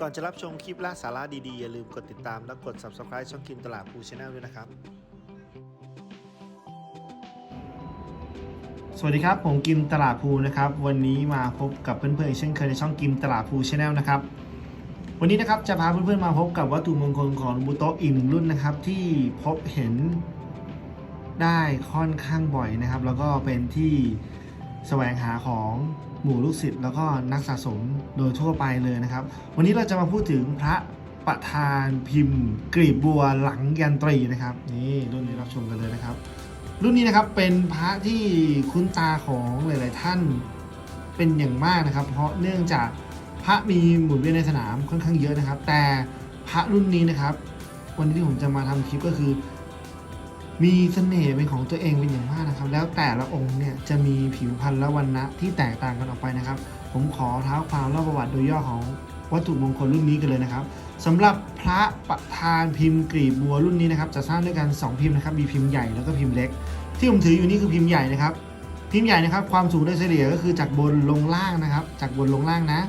ก่อนจะรับชมคลิปล่าสาระดีๆ อย่าลืมกดติดตามและกด subscribe ช่องกินตลาดภูชแนลด้วยนะครับ สวัสดีครับ ผมกิมตลาดภูนะครับ วันนี้มาพบกับเพื่อนๆอีกเช่นเคยในช่องกิมตลาดภูชแนลนะครับ วันนี้นะครับจะพาเพื่อนๆมาพบกับวัตถุมงคลของหลวงปู่โตะอีกหนึ่งรุ่นนะครับ ที่พบเห็นได้ค่อนข้างบ่อยนะครับ แล้วก็เป็นที่แสวงหาของ หมู่ลูกศิษย์แล้วก็นักสะสมโดยทั่วไปเลยนะครับ วันนี้เราจะมาพูดถึงพระประธานพิมพ์ กรีบบัวหลังยันตรีนะครับนี่รุ่นนี้รับชมกันเลยนะครับ รุ่นนี้นะครับเป็นพระที่คุ้นตาของหลาย ๆ ท่านเป็นอย่างมากนะครับ เพราะเนื่องจากพระมีหมุนเวียนในสนามค่อนข้างเยอะนะครับ แต่พระรุ่นนี้นะครับ วันนี้ที่ผมจะมาทำคลิปก็คือ มีเสน่ห์เป็นของตัวเองเป็นอย่างมากนะครับ แล้วแต่ละองค์เนี่ยจะมีผิวพรรณและวันนะที่แตกต่างกันออกไปนะครับ ผมขอเท้าความเล่าประวัติโดยย่อของวัตถุมงคลรุ่นนี้กันเลยนะครับสำหรับพระประธานพิมพ์กรีบบัวรุ่นนี้นะครับ จะสร้างด้วยกัน 2 พิมพ์นะครับ มีพิมพ์ใหญ่แล้วก็พิมพ์เล็ก ที่ผมถืออยู่นี่คือพิมพ์ใหญ่นะครับ พิมพ์ใหญ่นะครับ ความสูงโดยเฉลี่ยก็คือจากบนลงล่างนะครับ จากบนลงล่างนะ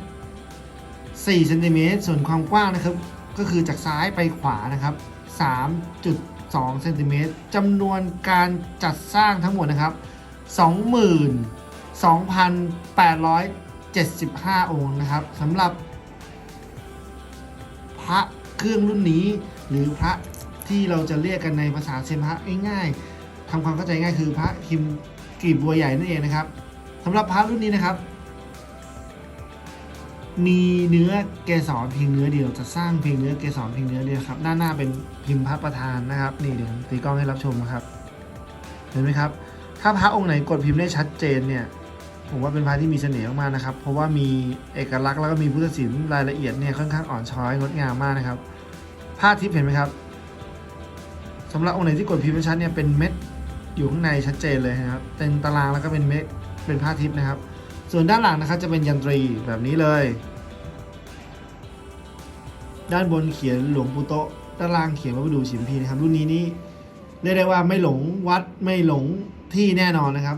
4เซนติเมตรส่วนความกว้างนะครับ ก็คือจากซ้ายไปขวานะครับ 2เซนติเมตรจำนวนการจัดสร้างทั้งหมดนะครับ 22,875 องค์นะครับสำหรับ พระเครื่องรุ่นนี้หรือพระที่เราจะเรียกกันในภาษาเซยนพระง่ายๆทำความเข้าใจง่ายคือพระคิมกรีบบัวใหญ่นั่นเองนะครับสำหรับพระรุ่นนี้นะครับ มีเนื้อเกสรเพียงเนื้อเดียวจะสร้างเพียงเนื้อเกสรเพียงเนื้อเดียวครับ ด้านหน้าเป็นพิมพ์พระประธานนะครับ นี่เดี๋ยวตีกล้องให้รับชมนะครับ เห็นไหมครับ ถ้าพระองค์ไหนกดพิมพ์ได้ชัดเจนเนี่ย ผมว่าเป็นพระที่มีเสน่ห์มากๆนะครับ เพราะว่ามีเอกลักษณ์แล้วก็มีพุทธศิลป์รายละเอียดเนี่ยค่อนข้างอ่อนช้อยงดงามมากนะครับผ้าทิพย์เห็นไหมครับสำหรับองค์ไหนที่กดพิมพ์ไม่ชัดเนี่ยเป็นเม็ดอยู่ข้างในชัดเจนเลยนะครับ เป็นตารางแล้วก็เป็นเม็ดเป็นผ้าทิพย์นะครับ ส่วนด้านหลังนะครับจะเป็นยันตรีแบบนี้เลย ด้านบนเขียนหลวงปู่โตด้านล่างเขียนว่าประดูฉิมพีนะครับรุ่นนี้นี่เรียกได้ว่าไม่หลงวัดไม่หลงที่แน่นอนนะครับ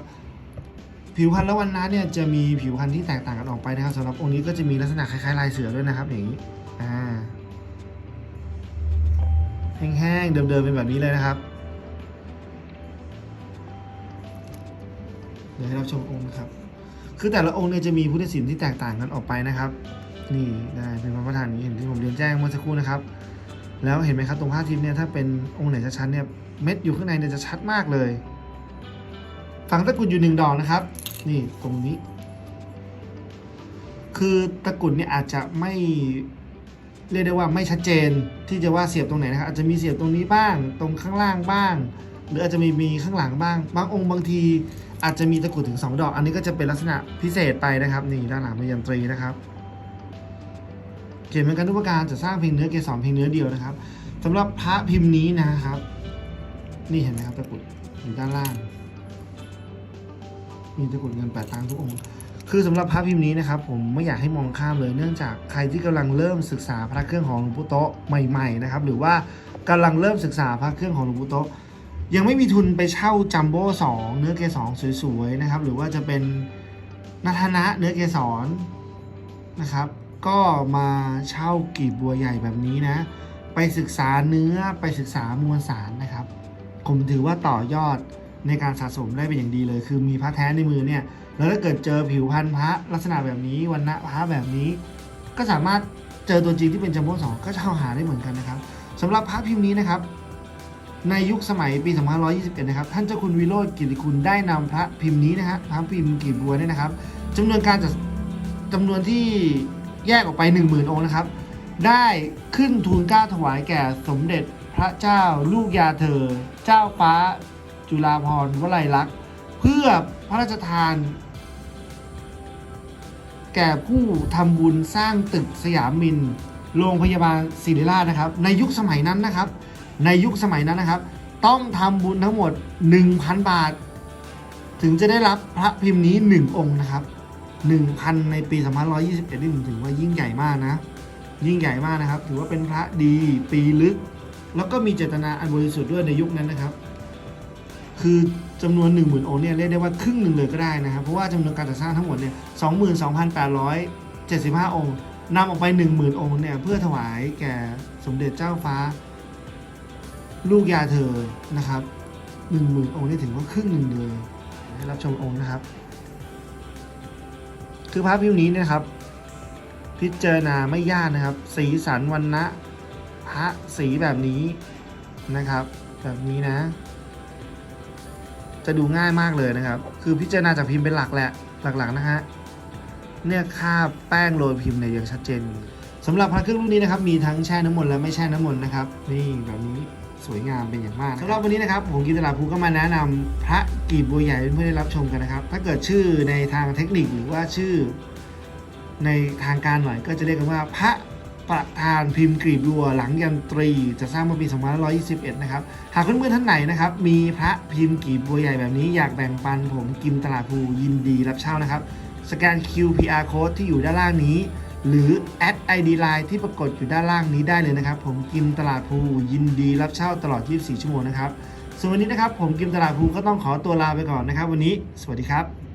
ผิวพรรณและวันนะเนี่ยจะมีผิวพรรณที่แตกต่างกันออกไปนะครับสำหรับองค์นี้ก็จะมีลักษณะคล้ายๆลายเสือด้วยนะครับอย่างนี้อ่าแห้งๆเดิมๆเป็นแบบนี้เลยนะครับเดี๋ยวให้รับชมองค์นะครับ คือแต่ละองค์เนี่ยจะมีพุทธศิลป์ที่แตกต่างกันออกไปนะครับ นี่ได้เป็นพระประธานนี้เห็นที่ผมเรียนแจ้งเมื่อสักครู่นะครับ แล้วเห็นไหมครับตรงผ้าทิพย์เนี่ยถ้าเป็นองค์ไหนชัดเนี่ยเม็ดอยู่ข้างในเนี่ยจะชัดมากเลยฝังตะกุดอยู่หนึ่งดอกนะครับ นี่ตรงนี้ คือตะกุดเนี่ยอาจจะไม่เรียกได้ว่าไม่ชัดเจนที่จะว่าเสียบตรงไหนนะครับอาจจะมีเสียบตรงนี้บ้าง ตรงข้างล่างบ้าง หรืออาจจะมีมีข้างหลังบ้าง บางองค์บางที อาจจะมีตะกรุดถึง 2 ดอก อันนี้ก็จะเป็นลักษณะพิเศษไปนะครับ นี่ด้านหลังเป็นยันตรีนะครับ เขียนเป็นการทุกปการจะสร้างเพียงเนื้อเกสรเพียงเนื้อเดียวนะครับสำหรับพระพิมพ์นี้นะครับ นี่เห็นไหมครับตะกรุดอยู่ด้านล่าง มีตะกรุดเงินแปดตังทุกองค์คือสำหรับพระพิมพ์นี้นะครับ ผมไม่อยากให้มองข้ามเลยเนื่องจากใครที่กำลังเริ่มศึกษาพระเครื่องของหลวงปู่โตะใหม่ ๆ นะครับ หรือว่ากำลังเริ่มศึกษาพระเครื่องของหลวงปู่โตะ ยังไม่มีทุนไปเช่าจัมโบ้สองเนื้อเกสรสวยๆนะครับ หรือว่าจะเป็นนัทนะเนื้อเกสรนะครับ ก็มาเช่ากีบบัวใหญ่แบบนี้นะ ไปศึกษาเนื้อไปศึกษามวลสารนะครับ ผมถือว่าต่อยอดในการสะสมได้เป็นอย่างดีเลย คือมีพระแท้ในมือเนี่ย แล้วถ้าเกิดเจอผิวพันธุ์พระลักษณะแบบนี้วันณะพระแบบนี้ ก็สามารถเจอตัวจริงที่เป็นจัมโบ้สองก็เช่าหาได้เหมือนกันนะครับสำหรับพระพิมพ์นี้นะครับ ในยุคสมัยปี 2521 นะครับ ท่านเจ้าคุณวิโรจน์กิติคุณได้นำพระพิมพ์นี้นะฮะพระพิมพ์กีบบัวเนี่ยนะครับจำนวนการจัดจำนวนที่แยกออกไป 10,000 องค์นะครับ ได้ขึ้นทูลเก้าถวายแก่สมเด็จพระเจ้าลูกยาเธอ เจ้าฟ้าจุฬาภรณ์วลัยลักษณ์เพื่อพระราชทาน แก่ผู้ทำบุญสร้างตึกสยามมินโรงพยาบาลศิริราชนะครับ ในยุคสมัยนั้นนะครับ ในยุคสมัยนั้นนะครับ ต้องทำบุญทั้งหมด 1,000 บาท ถึงจะได้รับพระพิมพ์นี้ 1 องค์นะครับ 1,000 ในปี2521นี่ผมถือว่ายิ่งใหญ่มากนะ ยิ่งใหญ่มากนะครับ ถือว่าเป็นพระดีปีลึก แล้วก็มีเจตนาอันบริสุทธิ์ด้วยในยุคนั้นนะครับ คือจำนวน 1 0,000 องค์เนี่ยเรียกได้ว่าครึ่งหนึ่งเลยก็ได้นะครับ เพราะว่าจำนวนการจัดสร้างทั้งหมดเนี่ย22,875 องค์นำออกไปหนึ่งหมื่นองค์เนี่ยเพื่อถวายแก่สมเด็จเจ้าฟ้า ลูกยาเธอนะครับหนึ่งหมื่นองค์นี่ถือว่าครึ่งหนึ่งเลยให้รับชมองค์นะครับ คือพระพิมพ์นี้นะครับ พิจารณาไม่ยากนะครับ สีสันวันนะพระสีแบบนี้นะครับ แบบนี้นะ จะดูง่ายมากเลยนะครับ คือพิจารณาจากพิมพ์เป็นหลักแหละหลักๆนะฮะเนี่ยคาบแป้งโรยพิมพ์เนี่ยยังชัดเจนสำหรับพระเครื่องรุ่นนี้นะครับ มีทั้งแช่น้ำมนต์และไม่แช่น้ำมนต์นะครับ นี่แบบนี้ สวยงามเป็นอย่างมากสำหรับวันนี้นะครับผมกิตลาดภูก็มาแนะนำพระกีบบัวใหญ่เพื่อได้รับชมกันนะครับ ถ้าเกิดชื่อในทางเทคนิคหรือว่าชื่อ ในทางการหน่อยก็จะเรียกกันว่าพระประธานพิมพ์กรีบบัวหลังยันตรี จะสร้างเมื่อปี 2521 นะครับ หากเพื่อนๆท่านไหนนะครับ มีพระพิมพ์กรีบบัวใหญ่แบบนี้อยากแบ่งปันผมกิมตลาดภูยินดีรับเช่านะครับ สแกน QPR code ที่อยู่ด้านล่างนี้ หรือแอด ID line ที่ปรากฏอยู่ด้านล่างนี้ได้เลยนะครับ ผมกิมตลาดภูยินดีรับเช่าตลอด 24 ชั่วโมงนะครับส่วนวันนี้นะครับผมกิมตลาดภูก็ต้องขอตัวลาไปก่อนนะครับ วันนี้สวัสดีครับ